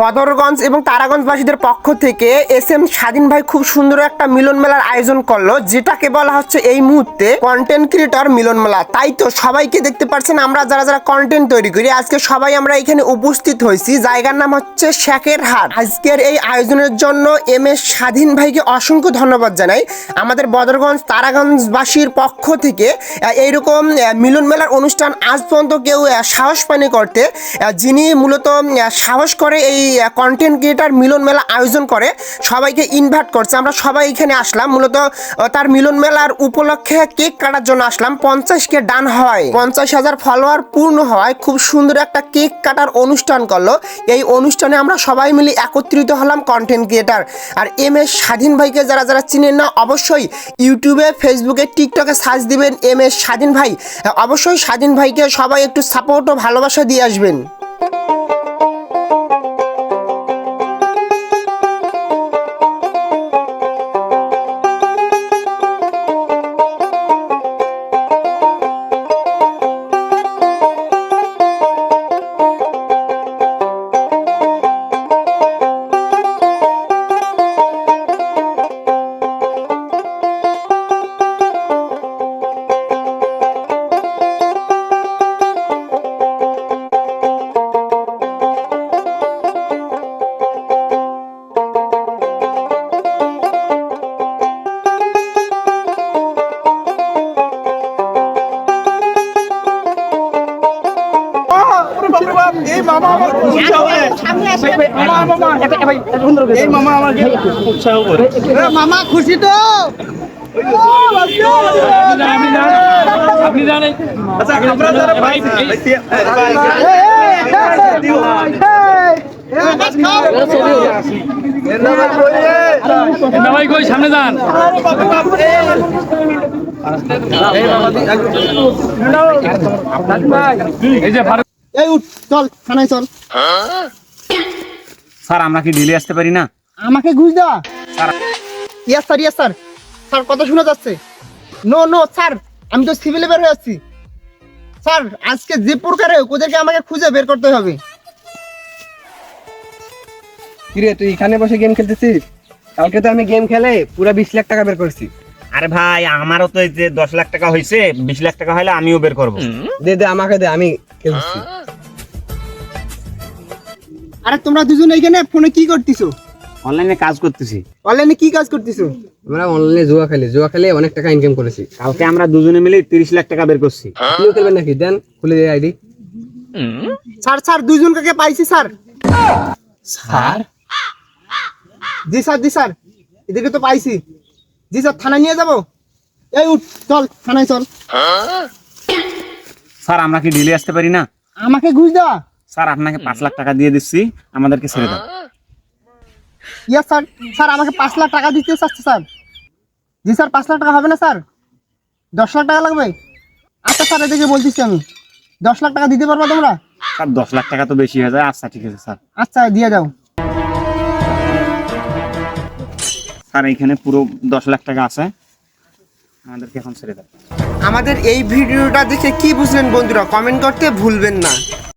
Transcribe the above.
বদরগঞ্জ এবং তারাগঞ্জবাসীদের পক্ষ থেকে এস এম স্বাধীন ভাই খুব সুন্দর একটা মিলন মেলার আয়োজন করল, যেটাকে বলা হচ্ছে এই মুহূর্তে কন্টেন্ট ক্রিয়েটর মিলন মেলা। তাই তো সবাইকে দেখতে পাচ্ছেন আমরা যারা যারা কন্টেন্ট তৈরি করি, আজকে সবাই আমরা এখানে উপস্থিত হয়েছি। জায়গার নাম হচ্ছে শেখের হাট। আজকের এই আয়োজনের জন্য এম এস স্বাধীন ভাইকে অসংখ্য ধন্যবাদ জানাই। আমাদের বদরগঞ্জ, তারাগঞ্জবাসীর পক্ষ থেকে এইরকম মিলন মেলার অনুষ্ঠান আজ পর্যন্ত কেউ সাহস পায়নি করতে। যিনি মূলত সাহস করে এই কন্টেন্ট ক্রিয়েটার মিলন মেলা আয়োজন করে, সবাইকে ইনভাইট করছে। আমরা সবাই এখানে আসলাম, মূলত তার মিলন মেলার উপলক্ষে কেক কাটার জন্য আসলাম। পঞ্চাশ কে ডান হয়। পঞ্চাশ হাজার ফলোয়ার পূর্ণ হওয়ায় খুব সুন্দর একটা কেক কাটার অনুষ্ঠান করল। এই অনুষ্ঠানে আমরা সবাই মিলে একত্রিত হলাম কন্টেন্ট ক্রিয়েটার আর এম এস স্বাধীন ভাইকে যারা যারা চিনেন না, অবশ্যই ইউটিউবে, ফেসবুকে, টিকটকে সার্চ দিবেন এম এস স্বাধীন ভাই। অবশ্যই স্বাধীন ভাইকে সবাই একটু সাপোর্ট ও ভালোবাসা দিয়ে আসবেন। মামা আমার এই মামা আমার উৎসাহ করে মামা খুশি তো আপনি জানেন আচ্ছা আপনারা যারা ভাই ভাই কই সামনে যান এই যে এই উঠ চল থানায় চল। স্যার আমরা কি ডিলে আসতে পারি না? আমাকে ঘুষ দেওয়া yes sir yes sir sir কথা শোনা যাচ্ছে। নো নো স্যার আমি তো সিভিলে বের হয়ে যাচ্ছি স্যার আজকে যে প্রকারে হোক, ওদেরকে আমাকে খুঁজে বের করতে হবে। কিরে তুই এখানে বসে গেম খেলতেছিস? কালকে তো আমি গেম খেলে পুরো বিশ লাখ টাকা বের করছি। আরে ভাই আমারও তো এই যে দশ লাখ টাকা হয়েছে বিশ লাখ টাকা হলে আমিও বের করব। দে দে আমাকে দে আমি খেলতেছি আরে তোমরা দুজন এইখানে ফোনে কি করতেছো? অনলাইনে কাজ করতেছি। অনলাইনে কি কাজ করতেছো? আমরা অনলাইনে জুয়া খেলি। জুয়া খেলে অনেক টাকা ইনকাম করেছি। কালকে আমরা দুজনে মিলে তিরিশ লাখ টাকা বের করছি। তুইও খেলবেন নাকি? দেন খুলে দে আইডি। স্যার স্যার দুজনকে পাইছি স্যার? স্যার? জি স্যার জি স্যার। এদেরকে তো পাইছি। জি স্যার থানায় নিয়ে যাব? এই উঠ চল থানায় চল। স্যার আমরা কি ডিলে আসতে পারি না? আমাকে ঘুষ দেওয়া স্যার আপনাকে পাঁচ লাখ টাকা দিয়ে দিচ্ছি আমাদেরকে ছেড়ে দাও। ইয়েস স্যার স্যার আমাকে পাঁচ লাখ টাকা দিতে চাচ্ছে স্যার। জি স্যার পাঁচ লাখ টাকা হবে না স্যার? দশ লাখ টাকা লাগবে? আচ্ছা স্যার এদিকে বলতেছি আমি। দশ লাখ টাকা দিতে পারব তোমরা? স্যার দশ লাখ টাকা তো বেশি হয়ে যায়। আচ্ছা ঠিক আছে স্যার। আচ্ছা দিয়ে যাও স্যার এইখানে পুরো দশ লাখ টাকা আছে। আমাদেরকে এখন ছেড়ে আমাদের এই ভিডিওটা দেখে কি বুঝলেন বন্ধুরা? কমেন্ট করতে ভুলবেন না।